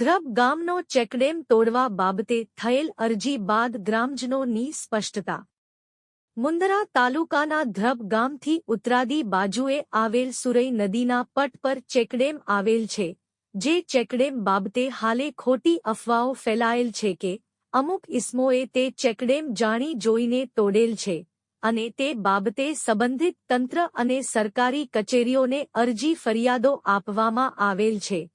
ધ્રબ ગામનો ચેકડેમ તોડવા બાબતે થયેલ અરજી બાદ ગ્રામજનોની સ્પષ્ટતા. મુંદરા તાલુકાના ધ્રબ ગામથી ઉત્તરાદી બાજુએ આવેલ સુરઈ નદીના પટ પર ચેકડેમ આવેલ છે, જે ચેકડેમ બાબતે હાલે ખોટી અફવાઓ ફેલાયેલ છે કે, અમુક ઇસમોએ તે ચેકડેમ જાણી જોઈને તોડેલ છે, અને તે બાબતે સંબંધિત તંત્ર અને સરકારી કચેરીઓને અરજી ફરિયાદો આપવામાં આવેલ છે.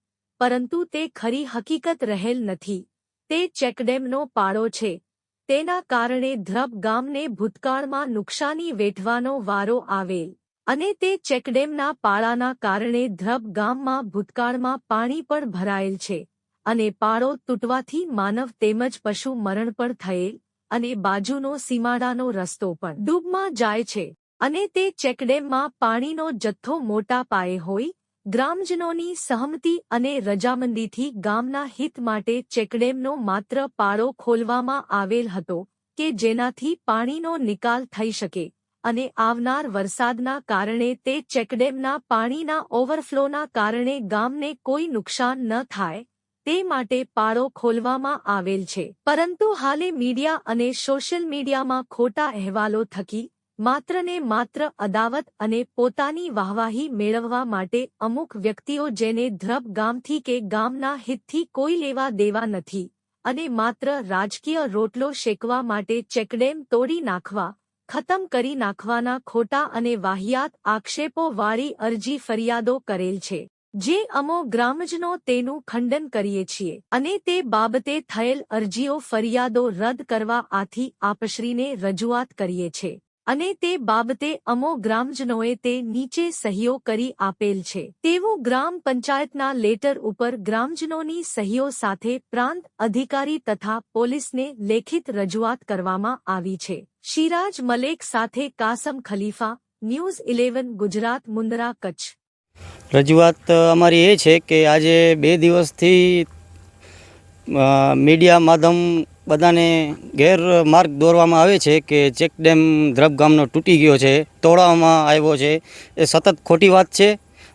પરંતુ તે ખરી હકીકત રહેલ નથી. તે ચેકડેમનો પાળો છે. તેના કારણે ધ્રબ ગામને ભૂતકાળમાં નુકસાની વેઠવાનો વારો આવેલ. અને તે ચેકડેમના પાળાના કારણે ધ્રબ ગામમાં ભૂતકાળમાં પાણી પણ ભરાયેલ છે. અને પાળો તૂટવાથી માનવ તેમજ પશુ મરણ પણ થયેલ અને બાજુનો સીમાડાનો રસ્તો પણ ડૂબમાં જાય છે. અને તે ચેકડેમમાં પાણીનો જથ્થો મોટા પાયે હોય ગ્રામજનોની સહમતિ અને રજામંદીથી ગામના હિત માટે ચેકડેમનો માત્ર પાળો ખોલવામાં આવેલ હતો કે જેનાથી પાણીનો નિકાલ થઈ શકે અને આવનાર વરસાદના કારણે તે ચેકડેમના પાણીના ઓવરફ્લોના કારણે ગામને કોઈ નુકસાન ન થાય તે માટે પાળો ખોલવામાં આવેલ છે. પરંતુ હાલે મીડિયા અને સોશિયલ મીડિયામાં ખોટા અહેવાલો થકી માત્ર ને માત્ર અદાવત અને પોતાની વાહવાહી મેળવવા માટે અમુક વ્યક્તિઓ જેને ધ્રબ ગામથી કે ગામના હિતથી કોઈ લેવા દેવા નથી અને માત્ર રાજકીય રોટલો શેકવા માટે ચેકડેમ તોડી નાખવા, ખતમ કરી નાખવાના ખોટા અને વાહિયાત આક્ષેપો વાળી અરજી ફરિયાદો કરેલ છે. જે અમો ગ્રામજનો તેનું ખંડન કરીએ છીએ અને તે બાબતે થયેલ અરજીઓ ફરિયાદો રદ કરવા આથી આપશ્રીને રજૂઆત કરીએ છે અને તે બાબતે અમો ગ્રામજનોએ તે નીચે સહીઓ કરી આપેલ છે. તેવું ગ્રામ પંચાયતના લેટર ઉપર ગ્રામજનોની સહીઓ સાથે પ્રાંત અધિકારી તથા પોલીસને લેખિત રજૂઆત કરવામાં આવી છે. શિરાજ મલેક સાથે કાસમ ખલીફા, ન્યૂઝ ઇલેવન, ગુજરાત મુંદરા કચ્છ. રજૂઆત અમારી એ છે કે આજે બે દિવસથી મીડિયા માધ્યમ બધાને ગેરમાર્ગ દોરવામાં આવે છે કે ચેકડેમ ધ્રબ ગામનો તૂટી ગયો છે તોડવામાં આવ્યો છે. એ સતત ખોટી વાત છે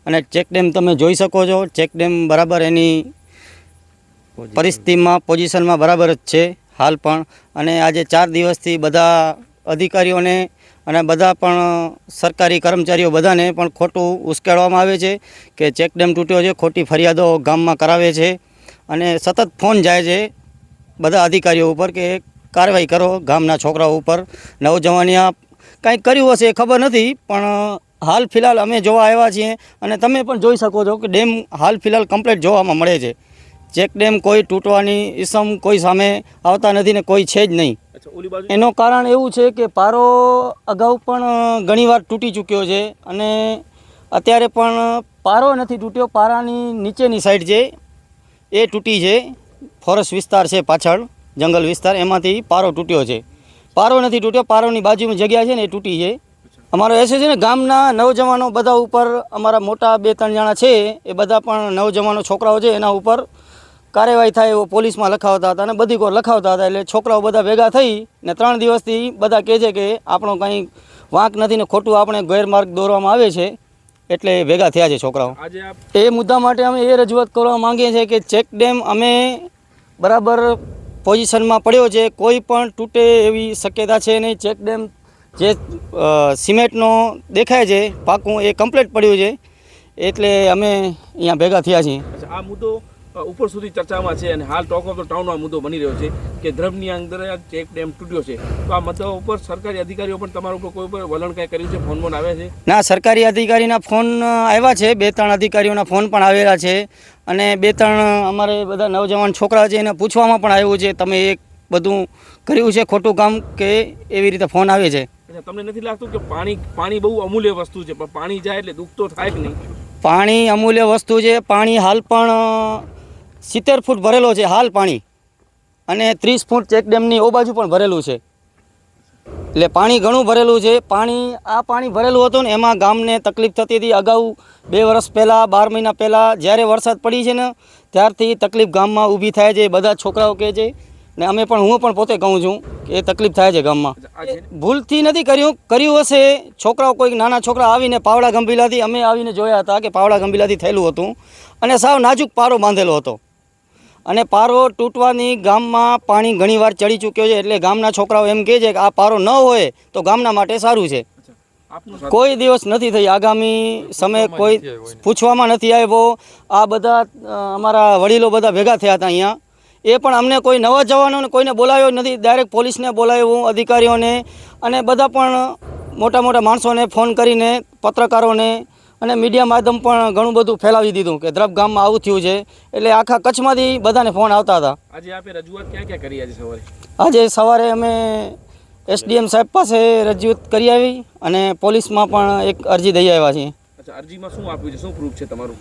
અને ચેકડેમ તમે જોઈ શકો છો ચેકડેમ બરાબર એની પરિસ્થિતિમાં પોઝિશનમાં બરાબર જ છે હાલ પણ. અને આજે ચાર દિવસથી બધા અધિકારીઓને અને બધા પણ સરકારી કર્મચારીઓ બધાને પણ ખોટું ઉશ્કેરવામાં આવે છે કે ચેકડેમ તૂટ્યો છે ખોટી ફરિયાદો ગામમાં કરાવે છે. અને સતત ફોન જાય છે બધા અધિકારીઓ ઉપર કે કાર્યવાહી કરો ગામના છોકરાઓ ઉપર. નવજવાનિયા કાંઈક કર્યું હશે એ ખબર નથી પણ હાલ ફિલહાલ અમે જોવા આવ્યા છીએ અને તમે પણ જોઈ શકો છો કે ડેમ હાલ ફિલહાલ કમ્પ્લીટ જોવામાં મળે છે. ચેક ડેમ કોઈ તૂટવાની ઈસમ કોઈ સામે આવતા નથી ને કોઈ છે જ નહીં. એનું કારણ એવું છે કે પારો અગાઉ પણ ઘણીવાર તૂટી ચૂક્યો છે અને અત્યારે પણ પારો નથી તૂટ્યો પારાની નીચેની સાઈડ છે એ તૂટી છે. ફોરેસ્ટ વિસ્તાર છે પાછળ, જંગલ વિસ્તાર, એમાંથી પારો તૂટ્યો છે. પારો નથી તૂટ્યો, પારોની બાજુમાં જગ્યા છે ને એ તૂટી છે. અમારો એસે છે ને ગામના નવજવાનો બધા ઉપર, અમારા મોટા બે ત્રણ જણા છે, એ બધા પણ નવજવાનો છોકરાઓ છે, એના ઉપર કાર્યવાહી થાય એવો પોલીસમાં લખાવતા હતા અને બધી કોર લખાવતા હતા એટલે છોકરાઓ બધા ભેગા થઈ ને ત્રણ દિવસથી બધા કહે છે કે આપણો કંઈ વાંક નથી ને ખોટું આપણે ગેરમાર્ગ દોરવામાં આવે છે. એટલે ભેગા થયા છે છોકરાઓ. એ મુદ્દા માટે અમે એ રજૂઆત કરવા માંગીએ છીએ કે ચેક ડેમ અમે બરાબર પોઝિશનમાં પડ્યો છે કોઈ પણ તૂટે એવી શક્યતા છે નહીં. ચેક ડેમ જે સિમેન્ટનો દેખાય છે પાકું એ કમ્પ્લીટ પડ્યું છે. એટલે અમે અહીંયા ભેગા થયા છીએ. આ મુદ્દો ઉપર સુધી ચર્ચામાં છે અને હાલ ટોક ઓફ ધ ટાઉનનો આ મુદ્દો બની રહ્યો છે કે ધ્રબની અંદર આ ચેક ડેમ તૂટ્યો છે. તો આ મુદ્દા ઉપર સરકારી અધિકારીઓ પણ તમારા ઉપર કોઈ ઉપર વલણ કાંઈ કર્યું છે? ફોન ફોન આવ્યા છે? ના સરકારી અધિકારીના ફોન આવ્યા છે. બે ત્રણ અધિકારીઓના ફોન પણ આવેલા છે. અને બે ત્રણ અમારે બધા નવજવાન છોકરા છે એને પૂછવામાં પણ આવ્યું છે તમે એક બધું કર્યું છે ખોટું કામ કે એવી રીતે ફોન આવે છે? તમને નથી લાગતું કે પાણી પાણી બહુ અમૂલ્ય વસ્તુ છે પણ પાણી જાય એટલે દુઃખ તો થાય જ નહીં? પાણી અમૂલ્ય વસ્તુ છે. પાણી હાલ પણ સિત્તેર ફૂટ ભરેલો છે હાલ પાણી. અને ત્રીસ ફૂટ ચેકડેમની ઓ બાજુ પણ ભરેલું છે. એટલે પાણી ઘણું ભરેલું છે. પાણી આ પાણી ભરેલું હતું ને એમાં ગામને તકલીફ થતી હતી. અગાઉ બે વર્ષ પહેલાં બાર મહિના પહેલાં જ્યારે વરસાદ પડી છે ને ત્યારથી તકલીફ ગામમાં ઊભી થાય છે. બધા છોકરાઓ કહે છે ને અમે પણ હું પણ પોતે કહું છું કે એ તકલીફ થાય છે ગામમાં. ભૂલથી નથી કર્યું. કર્યું હશે. છોકરાઓ કોઈક નાના છોકરા આવીને પાવડા ગંભીલાથી અમે આવીને જોયા હતા કે પાવડા ગંભીલાથી થયેલું હતું. અને સાવ નાજુક પારો બાંધેલો હતો. અને પારો તૂટવાની ગામમાં પાણી ઘણીવાર ચડી ચૂક્યો છે એટલે ગામના છોકરાઓ એમ કહે છે કે આ પારો ન હોય તો ગામના માટે સારું છે. કોઈ દિવસ નથી થઈ. આગામી સમયે કોઈ પૂછવામાં નથી આવ્યો. આ બધા અમારા વડીલો બધા ભેગા થયા હતા અહીંયા. એ પણ અમને કોઈ નવા જવાનોને કોઈને બોલાવ્યો નથી. ડાયરેક્ટ પોલીસને બોલાવ્યું અધિકારીઓને. અને બધા પણ મોટા મોટા માણસોને ફોન કરીને પત્રકારોને અને મીડિયા માધ્યમ પણ ઘણું બધું ફેલાવી દીધું કે દ્રબ ગામમાં આવું થયું છે. એટલે આખા કચ્છમાંથી બધાને ફોન આવતા હતા. આજે આપે રજૂઆત ક્યાં ક્યાં કરી આજે સવારે? આજે સવારે અમે એસડીએમ સાહેબ પાસે રજૂઆત કરી આવી અને પોલીસમાં પણ એક અરજી દઈ આવ્યા છીએ. અરજીમાં શું આપ્યું છે? શું પ્રૂફ છે તમારું?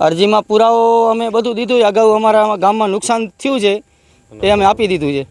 અરજીમાં પુરાવો અમે બધું દીધું. અગાઉ અમારા ગામમાં નુકસાન થયું છે. એ અમે આપી દીધું છે.